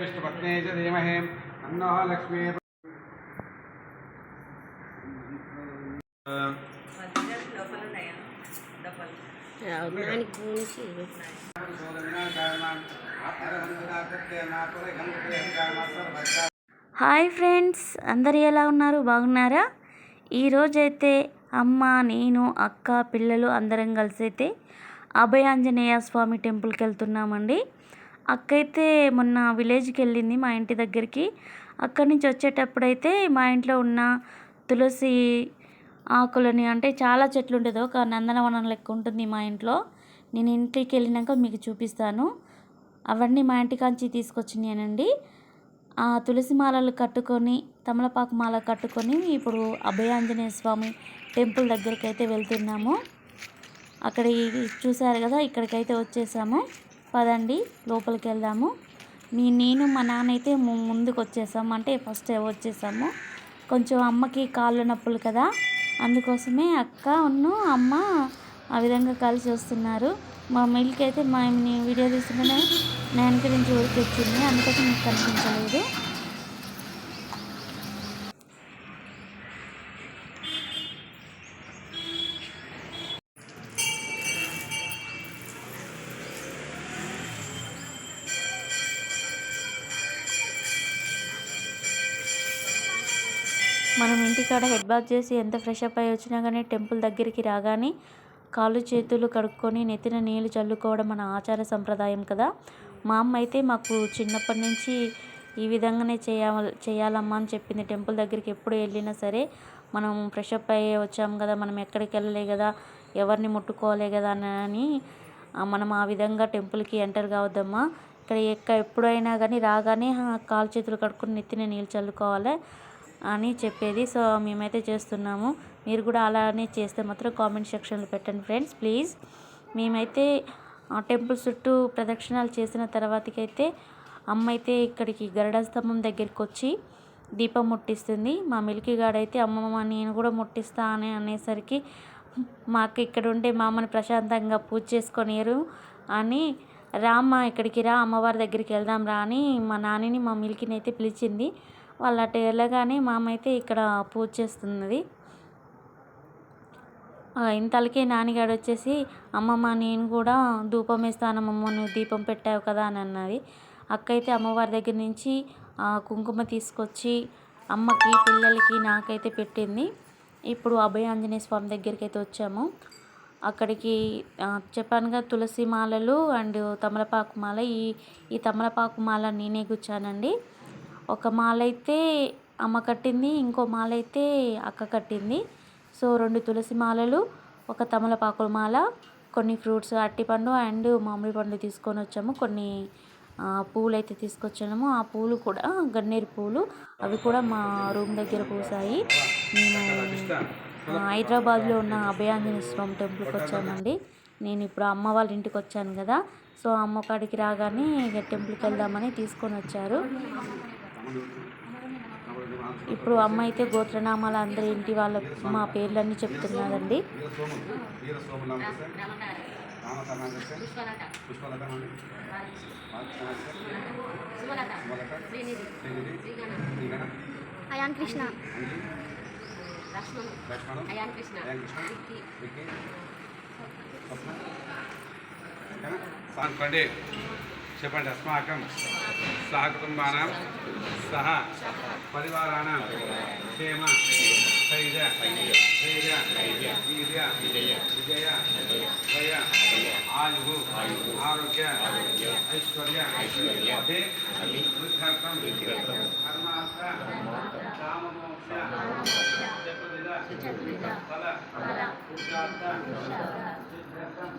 విష్ణుపత్నే అన్నో Lakshmi. Hi friends అందరు ఎలా ఉన్నారు? బాగున్నారా? ఈరోజైతే అమ్మ నేను అక్క పిల్లలు అందరం కలిసి అయితే అభయాంజనేయ స్వామి టెంపుల్కి వెళ్తున్నామండి అక్క అయితే మొన్న విలేజ్కి వెళ్ళింది మా ఇంటి దగ్గరికి. అక్కడి నుంచి వచ్చేటప్పుడైతే మా ఇంట్లో ఉన్న తులసి ఆకులని అంటే చాలా చెట్లు ఉంటుంది ఒక నందనవనం లెక్క ఉంటుంది మా ఇంట్లో. నేను ఇంటికి వెళ్ళినాక మీకు చూపిస్తాను. అవన్నీ మా ఇంటికాంచి తీసుకొచ్చినానండి ఆ తులసి మాలలు కట్టుకొని తమలపాకు మాల కట్టుకొని ఇప్పుడు అభయాంజనేయ స్వామి టెంపుల్ దగ్గరికి అయితే వెళ్తున్నాము. అక్కడ చూసారు కదా ఇక్కడికైతే వచ్చేసాము. పదండి లోపలికి వెళ్దాము. మీ నేను మా నాన్న అయితే ముందుకు వచ్చేసాము అంటే ఫస్ట్ వచ్చేసాము. కొంచెం అమ్మకి కాళ్ళు నొప్పులు కదా అందుకోసమే అక్క ఉన్ను అమ్మ ఆ విధంగా కలిసి వస్తున్నారు. మా మిల్క్ అయితే మా వీడియో తీస్తుంటేనే నేను గురించి నుంచి ఊరికి వచ్చింది. అందుకోసం మీకు కనిపించలేదు. మనం ఇంటికాడ హెడ్ బాత్ చేసి ఎంత ఫ్రెష్ అప్ అయ్యి వచ్చినా కానీ టెంపుల్ దగ్గరికి రాగానే కాళ్ళు చేతులు కడుక్కొని నెత్తిన నీళ్ళు చల్లుకోవడం మన ఆచార సంప్రదాయం కదా. మా అమ్మ అయితే మాకు చిన్నప్పటి నుంచి ఈ విధంగానే చేయాలి చేయాలమ్మా అని చెప్పింది. టెంపుల్ దగ్గరికి ఎప్పుడు వెళ్ళినా సరే మనం ఫ్రెష్ అప్ అయ్యి వచ్చాం కదా మనం ఎక్కడికి వెళ్ళలే కదా ఎవరిని ముట్టుకోలే కదా అని మనం ఆ విధంగా టెంపుల్కి ఎంటర్ కావద్దమ్మా. ఇక్కడ ఎక్క ఎప్పుడైనా కానీ రాగానే కాలు చేతులు కడుక్కొని నెత్తిన నీళ్ళు చల్లుకోవాలి. అని చెప్పేది. సో మేమైతే చేస్తున్నాము. మీరు కూడా అలానే చేస్తే మాత్రం కామెంట్ సెక్షన్లో పెట్టండి ఫ్రెండ్స్ ప్లీజ్. మేమైతే టెంపుల్ చుట్టూ ప్రదక్షిణాలు చేసిన తర్వాతకైతే అమ్మ అయితే ఇక్కడికి గరుడ స్తంభం దగ్గరికి వచ్చి దీపం ముట్టిస్తుంది. మా మిల్కీ గాడైతే అమ్మమ్మ నేను కూడా ముట్టిస్తా అని అనేసరికి మాకు ఇక్కడ ఉండే మా అమ్మని ప్రశాంతంగా పూజ చేసుకొనిరు అని రామ్మ ఇక్కడికి రా అమ్మవారి దగ్గరికి వెళ్దాం రా అని మా నాన్నని మా మిల్కిని అయితే పిలిచింది. వాళ్ళు అటు వెళ్ళగానే మా అమ్మ అయితే ఇక్కడ పూజ చేస్తున్నది. ఇంతలకే నాన్నగాడు వచ్చేసి అమ్మమ్మ నేను కూడా ధూపం వేస్తానమ్మమ్మ నువ్వు దీపం పెట్టావు కదా అని అన్నది. అక్క అయితే అమ్మవారి దగ్గర నుంచి కుంకుమ తీసుకొచ్చి అమ్మకి పిల్లలకి నాకైతే పెట్టింది. ఇప్పుడు అభయ ఆంజనేయ స్వామి దగ్గరికి అయితే వచ్చాము. అక్కడికి చెప్పానుగా తులసి మాలలు అండ్ తమలపాకు మాల. ఈ ఈ తమలపాకు మాల నేనే గుచ్చానండి. ఒక మాల అయితే అమ్మ కట్టింది ఇంకో మాల అయితే అక్క కట్టింది. సో రెండు తులసి మాలలు ఒక తమలపాకుల మాల కొన్ని ఫ్రూట్స్ అరటిపండు అండ్ మామిడి పండు తీసుకొని వచ్చాము. కొన్ని పూలు అయితే తీసుకొచ్చాము. ఆ పూలు కూడా గన్నేరు పూలు అవి కూడా మా రూమ్ దగ్గర పూసాయి. మేము హైదరాబాద్లో ఉన్న అభయాంజనేయ స్వామి టెంపుల్కి వచ్చామండి నేను ఇప్పుడు అమ్మ వాళ్ళ ఇంటికి వచ్చాను కదా. సో అమ్మ కాడికి రాగానే ఇక టెంపుల్కి వెళ్దామని తీసుకొని వచ్చారు. ఇప్పుడు అమ్మ అయితే గోత్రనామాలు అందరి ఇంటి వాళ్ళ మా పేర్లన్నీ చెప్తున్నదండి అయాన్ కృష్ణ. అయాన్ కృష్ణ చెప్పండి చెప్పండి అస్మాకం. सह कुटुम्बानां सह पिवार क्षेम धैर्य विजय आयु आरोग्य ऐश्वर्य धर्मार्थ फल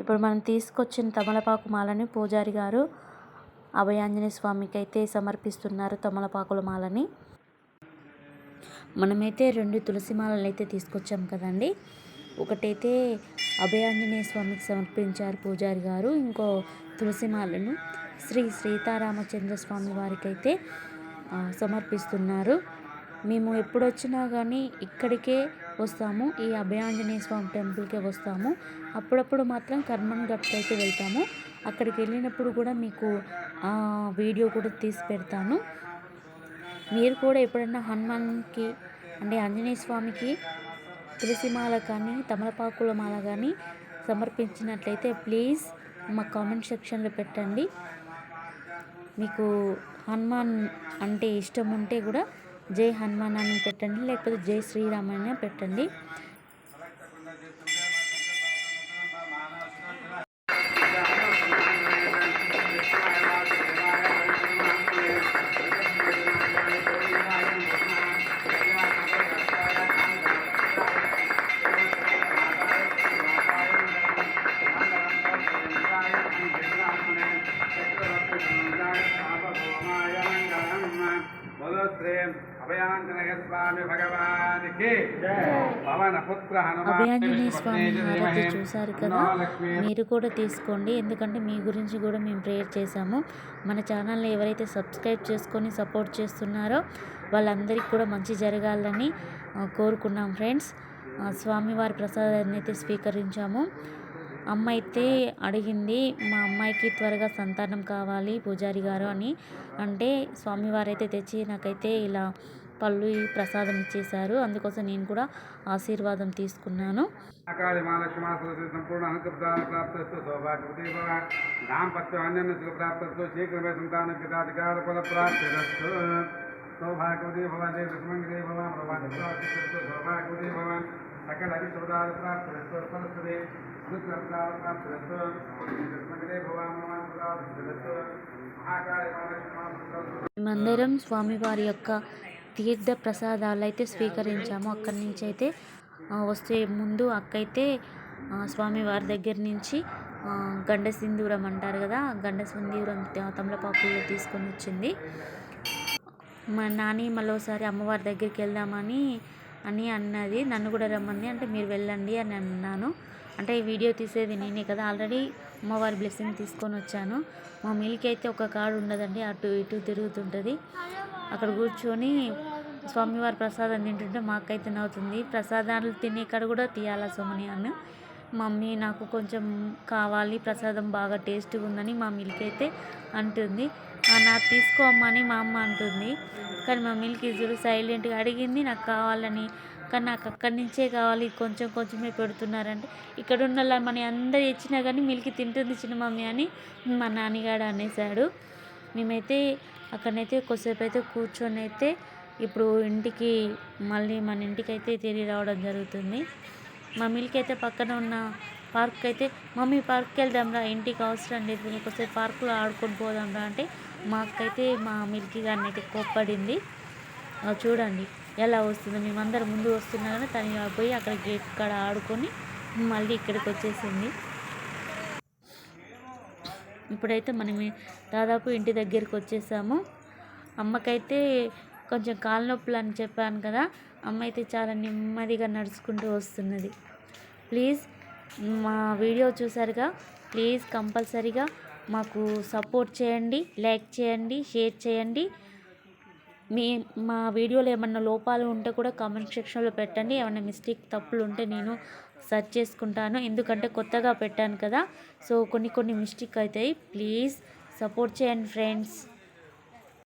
ఇప్పుడు మనం తీసుకొచ్చిన తమలపాకు మాలని పూజారి గారు అభయాంజనేయ స్వామికి అయితే సమర్పిస్తున్నారు తమలపాకుల మాలని. మనమైతే రెండు తులసి మాలలు అయితే తీసుకొచ్చాం కదండి. ఒకటైతే అభయాంజనేయ స్వామికి సమర్పించారు పూజారి గారు. ఇంకో తులసి మాలను శ్రీ సీతారామచంద్ర స్వామి వారికి అయితే సమర్పిస్తున్నారు. మేము ఎప్పుడొచ్చినా కానీ ఇక్కడికే వస్తాము ఈ అభయాంజనేయ స్వామి టెంపుల్కే వస్తాము. అప్పుడప్పుడు మాత్రం కర్మన్ ఘట్కి అయితే వెళ్తాము. అక్కడికి వెళ్ళినప్పుడు కూడా మీకు ఆ వీడియో కూడా తీసి పెడతాను. మీరు కూడా ఎప్పుడన్నా హనుమాన్కి అంటే ఆంజనేయ స్వామికి తులసి మాల కానీ తమలపాకుల మాల కానీ సమర్పించినట్లయితే ప్లీజ్ మా కామెంట్ సెక్షన్లో పెట్టండి. మీకు హనుమాన్ అంటే ఇష్టం ఉంటే కూడా జై హనుమాన్ అని పెట్టండి లేకపోతే జై శ్రీరామ్ అని పెట్టండి. స్వామి భగవానికి పవన పుత్ర అభయాంజనేయ స్వామి హారతి చూశారు కదా మీరు కూడా తీసుకోండి ఎందుకంటే మీ గురించి కూడా మేము ప్రేయర్ చేశాము. మన ఛానల్ని ఎవరైతే సబ్స్క్రైబ్ చేసుకొని సపోర్ట్ చేస్తున్నారో వాళ్ళందరికీ కూడా మంచి జరగాలని కోరుకున్నాం ఫ్రెండ్స్. స్వామివారి ప్రసాదాన్ని అయితే స్వీకరించాము. అమ్మ అయితే అడిగింది మా అమ్మాయికి త్వరగా సంతానం కావాలి పూజారి గారు అని. అంటే స్వామివారు అయితే తెచ్చి నాకైతే ఇలా పళ్ళు ఈ ప్రసాదం ఇచ్చేశారు. అందుకోసం నేను కూడా ఆశీర్వాదం తీసుకున్నాను. అకాలి మహాలక్ష్మాసురసి సంపూర్ణ అనుకృతాన ప్రాప్తస్తు సౌభాగ్యవతి భవ దాంపత్యం అన్యన్న సుఖ ప్రాప్తస్తు శీఘ్రమే సంతాన పితాధికార ఫల ప్రాప్తిరస్తు సౌభాగ్యవతి భవ జయ దశమంగళే భవ ప్రభాస్తు సౌభాగ్యవతి భవ సకల అభిశోదాల ప్రాప్తిరస్తు ఫలస్తుదే అనుగ్రహాల ప్రాప్తిరస్తు దశమంగళే భవ మమ ప్రాప్తిరస్తు మహాకాళి మహాలక్ష్మాసురసి మేమందరం స్వామివారి యొక్క తీర్థ ప్రసాదాలు అయితే స్వీకరించాము. అక్కడి నుంచి అయితే వస్తే ముందు అక్క అయితే స్వామివారి దగ్గర నుంచి గండ సింధూరం అంటారు కదా గండ సింధూరం తమలపాకుల్లో తీసుకొని వచ్చింది. మా నాని మళ్ళీ ఒకసారి అమ్మవారి దగ్గరికి వెళ్దామని అని అన్నది. నన్ను కూడా రమ్మంది. అంటే మీరు వెళ్ళండి అని అన్నాను. అంటే ఈ వీడియో తీసేది నేనే కదా. ఆల్రెడీ అమ్మవారి బ్లెస్సింగ్ తీసుకొని వచ్చాను. మా మిల్క్ అయితే ఒక కాడు ఉండదండి అటు ఇటు తిరుగుతుంటుంది. అక్కడ కూర్చొని స్వామివారి ప్రసాదం తింటుంటే మాకైతే నవ్వుతుంది. ప్రసాదాలు తినే కాడ కూడా తీయాలా సోమని అన్న? మమ్మీ నాకు కొంచెం కావాలి ప్రసాదం బాగా టేస్ట్గా ఉందని మా మిల్క్ అయితే అంటుంది. నాకు తీసుకోమని మా అమ్మ అంటుంది. కానీ మా మిల్క్ చూడు సైలెంట్గా అడిగింది నాకు కావాలని. కానీ నాకు అక్కడి నుంచే కావాలి కొంచెం కొంచెమే పెడుతున్నారంటే. ఇక్కడ ఉన్న మన అందరు ఇచ్చినా కానీ మిల్క్ తింటుంది చిన్న మమ్మీ అని మా నాన్నగాడు అనేసాడు. మేమైతే అక్కడనైతే కొద్దిసేపు అయితే కూర్చొని అయితే ఇప్పుడు ఇంటికి మళ్ళీ మన ఇంటికి అయితే తిరిగి రావడం జరుగుతుంది. మా మిల్క్ అయితే పక్కన ఉన్న పార్క్ అయితే మమ్మీ పార్క్కి వెళ్దాంరా ఇంటికి అవసరం లేదు నేను ఒకసారి పార్కులో ఆడుకొని పోదాంరా అంటే మా అక్కయితే మా మిల్కీ గారిని అయితే కోప్పడింది చూడండి ఎలా వస్తుందో మేమందరం ముందు వస్తున్నా కానీ తను పోయి అక్కడ గేట్ కాడ ఆడుకొని మళ్ళీ ఇక్కడికి వచ్చేసింది. ఇప్పుడైతే మనం దాదాపు ఇంటి దగ్గరికి వచ్చేసాము. అమ్మకైతే కొంచెం కాళ్ళ నొప్పులు అని చెప్పాను కదా అమ్మ అయితే చాలా నెమ్మదిగా నడుచుకుంటూ వస్తున్నది. ప్లీజ్ మా వీడియో చూసారుగా ప్లీజ్ కంపల్సరీగా మాకు సపోర్ట్ చేయండి లైక్ చేయండి షేర్ చేయండి. మీ మా వీడియోలో ఏమన్నా లోపాలు ఉంటే కూడా కామెంట్ సెక్షన్లో పెట్టండి. ఏమైనా మిస్టేక్ తప్పులు ఉంటే నేను సెర్చ్ చేసుకుంటాను. ఎందుకంటే కొత్తగా పెట్టాను కదా సో కొన్ని కొన్ని మిస్టేక్ అవుతాయి. ప్లీజ్ సపోర్ట్ చేయండి ఫ్రెండ్స్